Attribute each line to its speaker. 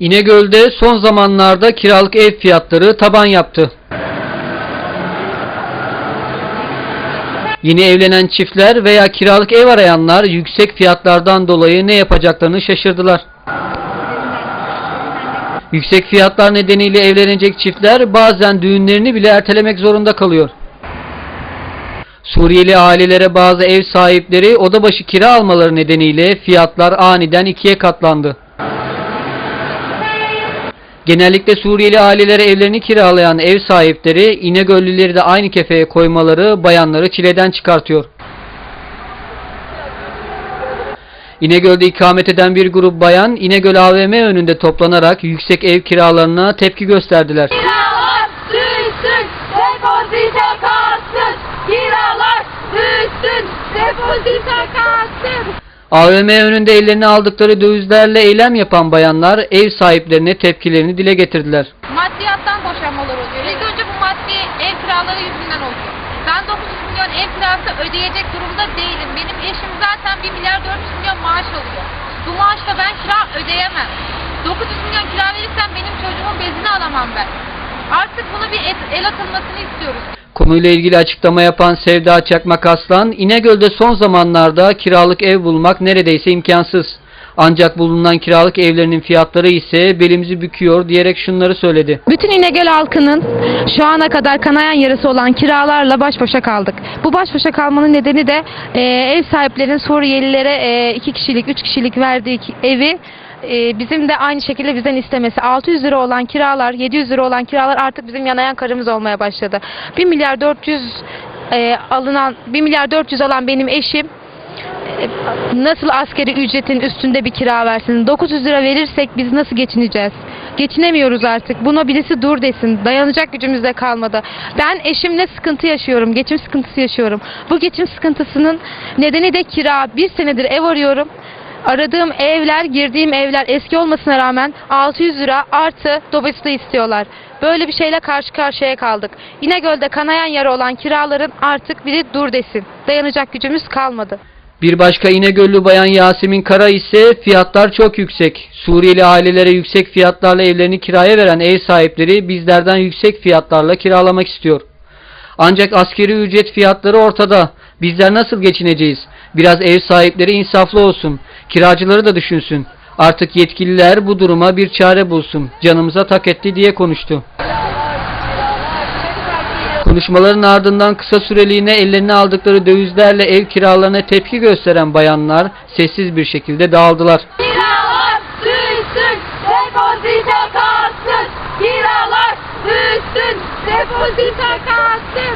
Speaker 1: İnegöl'de son zamanlarda kiralık ev fiyatları taban yaptı. Yeni evlenen çiftler veya kiralık ev arayanlar yüksek fiyatlardan dolayı ne yapacaklarını şaşırdılar. Yüksek fiyatlar nedeniyle evlenecek çiftler bazen düğünlerini bile ertelemek zorunda kalıyor. Suriyeli ailelere bazı ev sahipleri oda başı kira almaları nedeniyle fiyatlar aniden ikiye katlandı. Genellikle Suriyeli ailelere evlerini kiralayan ev sahipleri İnegöllüleri de aynı kefeye koymaları bayanları çileden çıkartıyor. İnegöl'de ikamet eden bir grup bayan İnegöl AVM önünde toplanarak yüksek ev kiralarına tepki gösterdiler.
Speaker 2: Kiralar düşsün, depozito kalsın. Kiralar düşsün, depozito kalsın.
Speaker 1: AVM önünde ellerine aldıkları dövizlerle eylem yapan bayanlar ev sahiplerine tepkilerini dile getirdiler.
Speaker 3: maddiyattan boşanmalar oluyor. İlk önce bu maddi ev kiraları yüzünden oluyor. Ben 900 milyon ev kirası ödeyecek durumda değilim. Benim eşim zaten 1 milyar 400 milyon maaş alıyor. Bu maaşla ben kira ödeyemem. 900 milyon kira verirsem benim çocuğumun bezini alamam ben. Artık bunu bir el atılmasını istiyoruz.
Speaker 1: Konuyla ilgili açıklama yapan Sevda Çakmak Aslan, İnegöl'de son zamanlarda kiralık ev bulmak neredeyse imkansız. Ancak bulunan kiralık evlerinin fiyatları ise belimizi büküyor diyerek şunları söyledi.
Speaker 4: Bütün İnegöl halkının şu ana kadar kanayan yarısı olan kiralarla baş başa kaldık. Bu baş başa kalmanın nedeni de e, ev sahiplerinin Suriyelilere e, iki kişilik, üç kişilik verdiği evi e, bizim de aynı şekilde bizden istemesi. 600 lira olan kiralar, 700 lira olan kiralar artık bizim yanayan karımız olmaya başladı. 1 milyar 400 e, alınan 1 milyar 400 alan benim eşim e, nasıl askeri ücretin üstünde bir kira versin? 900 lira verirsek biz nasıl geçineceğiz? Geçinemiyoruz artık. Buna birisi dur desin. Dayanacak gücümüz de kalmadı. Ben eşimle sıkıntı yaşıyorum. Geçim sıkıntısı yaşıyorum. Bu geçim sıkıntısının nedeni de kira. Bir senedir ev arıyorum. Aradığım evler, girdiğim evler eski olmasına rağmen 600 lira artı dobesite istiyorlar. Böyle bir şeyle karşı karşıya kaldık. İnegöl'de kanayan yara olan kiraların artık biri dur desin. Dayanacak gücümüz kalmadı.
Speaker 1: Bir başka İnegöllü bayan Yasemin Kara ise fiyatlar çok yüksek. Suriyeli ailelere yüksek fiyatlarla evlerini kiraya veren ev sahipleri bizlerden yüksek fiyatlarla kiralamak istiyor. Ancak askeri ücret fiyatları ortada. Bizler nasıl geçineceğiz? Biraz ev sahipleri insaflı olsun. Kiracıları da düşünsün. Artık yetkililer bu duruma bir çare bulsun. Canımıza tak etti diye konuştu. Konuşmaların ardından kısa süreliğine ellerine aldıkları dövizlerle ev kiralarına tepki gösteren bayanlar sessiz bir şekilde dağıldılar.
Speaker 2: Kiralar düşsün, depozito kalsın. Kiralar düşsün, depozito kalsın.